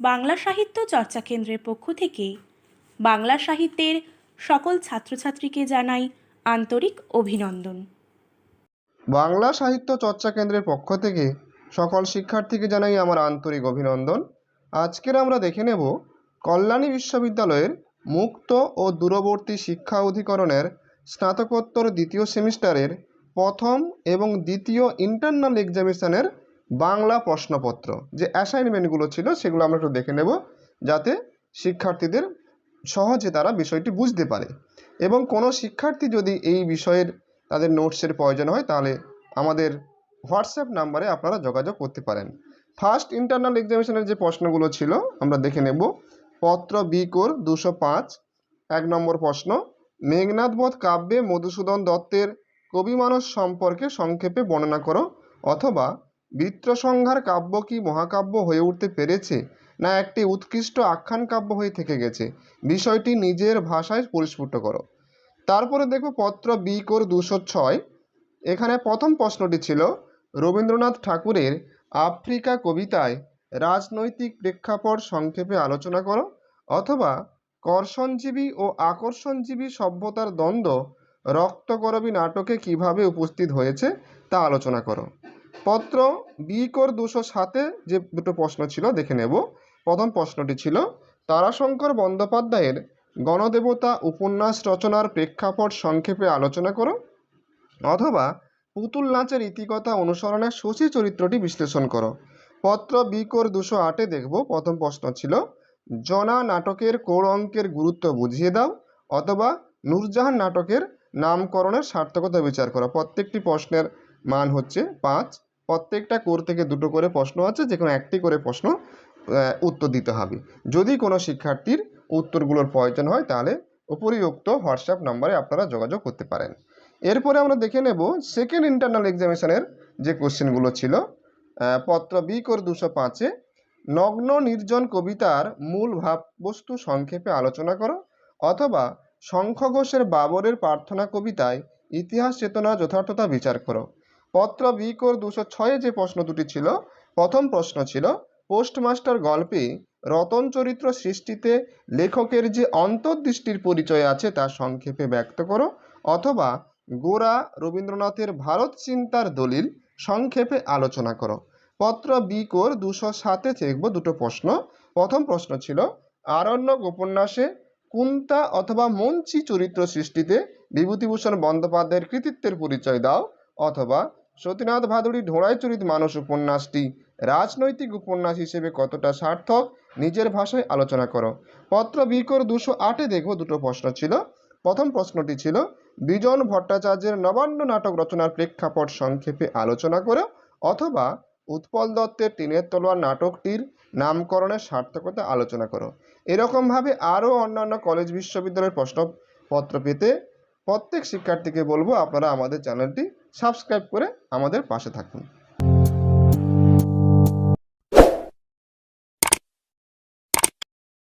বাংলা সাহিত্য চর্চা কেন্দ্রের পক্ষ থেকে বাংলা সাহিত্যের সকল ছাত্রছাত্রীকে জানাই আন্তরিক অভিনন্দন। বাংলা সাহিত্য চর্চা কেন্দ্রের পক্ষ থেকে সকল শিক্ষার্থীকে জানাই আমার আন্তরিক অভিনন্দন। আজকের আমরা দেখে নেব কল্যাণী বিশ্ববিদ্যালয়ের মুক্ত ও দূরবর্তী শিক্ষা অধিকরণের স্নাতকোত্তর দ্বিতীয় সেমিস্টারের প্রথম এবং দ্বিতীয় ইন্টারনাল এক্সামিশনের বাংলা প্রশ্নপত্র। যে অ্যাসাইনমেন্টগুলো ছিল সেগুলো আমরা একটু দেখে নেব, যাতে শিক্ষার্থীদের সহজে তারা বিষয়টি বুঝতে পারে। এবং কোনো শিক্ষার্থী যদি এই বিষয়ের তাদের নোটসের প্রয়োজন হয়, তাহলে আমাদের হোয়াটসঅ্যাপ নাম্বারে আপনারা যোগাযোগ করতে পারেন। ফার্স্ট ইন্টারনাল এক্সামিশনের যে প্রশ্নগুলো ছিল, আমরা দেখে নেব। পত্র বি কোর দুশো পাঁচ, এক নম্বর প্রশ্ন মেঘনাথবধ কাব্যে মধুসূদন দত্তের কবিমানস সম্পর্কে সংক্ষেপে বর্ণনা করো, অথবা বৃত্রসংহার কাব্য কি মহাকাব্য হয়ে উঠতে পেরেছে, না একটি উৎকৃষ্ট আখ্যান কাব্য হয়ে থেকে গেছে? বিষয়টি নিজের ভাষায় পরিস্ফুট করো। তারপরে দেখো পত্র বি কোর দুশো ছয়। এখানে প্রথম প্রশ্নটি ছিল, রবীন্দ্রনাথ ঠাকুরের আফ্রিকা কবিতায় রাজনৈতিক প্রেক্ষাপট সংক্ষেপে আলোচনা করো, অথবা কর্ষণজীবী ও আকর্ষণজীবী সভ্যতার দ্বন্দ্ব রক্তকরবী নাটকে কীভাবে উপস্থিত হয়েছে তা আলোচনা করো। পত্র বি কোর দুশো সাতে যে দুটো প্রশ্ন ছিল, দেখে নেব। প্রথম প্রশ্নটি ছিল, তারাশঙ্কর বন্দ্যোপাধ্যায়ের গণদেবতা উপন্যাস রচনার প্রেক্ষাপট সংক্ষেপে আলোচনা করো, অথবা পুতুল নাচের ইতিকথা অনুসরণে শশী চরিত্রটি বিশ্লেষণ করো। পত্র বি কোর দুশো আটে দেখব, প্রথম প্রশ্ন ছিল, জনা নাটকের কোর অঙ্কের গুরুত্ব বুঝিয়ে দাও, অথবা নূরজাহান নাটকের নামকরণের সার্থকতা বিচার করো। প্রত্যেকটি প্রশ্নের মান হচ্ছে পাঁচ। প্রত্যেকটা কোর থেকে দুটো করে প্রশ্ন আছে, যে কোনো একটি করে প্রশ্ন উত্তর দিতে হবে। যদি কোনো শিক্ষার্থীর উত্তরগুলোর প্রয়োজন হয়, তাহলে উপরিউক্ত হোয়াটসঅ্যাপ নম্বরে আপনারা যোগাযোগ করতে পারেন। এরপরে আমরা দেখে নেব সেকেন্ড ইন্টারনাল এক্সামিশনের যে কোশ্চেনগুলো ছিল পত্র বি কোর দুশো পাঁচে, নগ্ন নির্জন কবিতার মূল ভাববস্তু সংক্ষেপে আলোচনা করো, অথবা শঙ্খ ঘোষের বাবরের প্রার্থনা কবিতায় ইতিহাস, চেতনা, যথার্থতা বিচার করো। পত্র বি কোর দুশো ছয়ে যে প্রশ্ন দুটি ছিল, প্রথম প্রশ্ন ছিল, পোস্টমাস্টার গল্পে রতন চরিত্র সৃষ্টিতে লেখকের যে অন্তর্দৃষ্টির পরিচয় আছে তা সংক্ষেপে ব্যক্ত করো, অথবা গোরা রবীন্দ্রনাথের ভারত চিন্তার দলিল সংক্ষেপে আলোচনা করো। পত্র বি কোর দুশো সাতে দেখব দুটো প্রশ্ন। প্রথম প্রশ্ন ছিল আরণ্যক উপন্যাসে কুন্তা অথবা মঞ্চি চরিত্র সৃষ্টিতে বিভূতিভূষণ বন্দ্যোপাধ্যায়ের কৃতিত্বের পরিচয় দাও, অথবা সতীনাথ ভাদুড়ী ঢোড়াই চরিত মানুষ উপন্যাসটি। রাজনৈতিক উপন্যাস হিসেবে কতটা সার্থক, নিজের ভাষায় আলোচনা করো। পত্র বিকর দুশো আটে দেখো দুটো প্রশ্ন ছিল। প্রথম প্রশ্নটি ছিল, বিজন ভট্টাচার্যের নবান্ন নাটক রচনার প্রেক্ষাপট সংক্ষেপে আলোচনা করো, অথবা উৎপল দত্তের টিনের তলোয়ার নাটকটির নামকরণের সার্থকতা আলোচনা করো। এরকমভাবে আরও অন্যান্য কলেজ বিশ্ববিদ্যালয়ের প্রশ্নপত্র পেতে প্রত্যেক শিক্ষার্থীকে বলব আপনারা আমাদের চ্যানেলটি সাবস্ক্রাইব করে আমাদের পাশে থাকুন।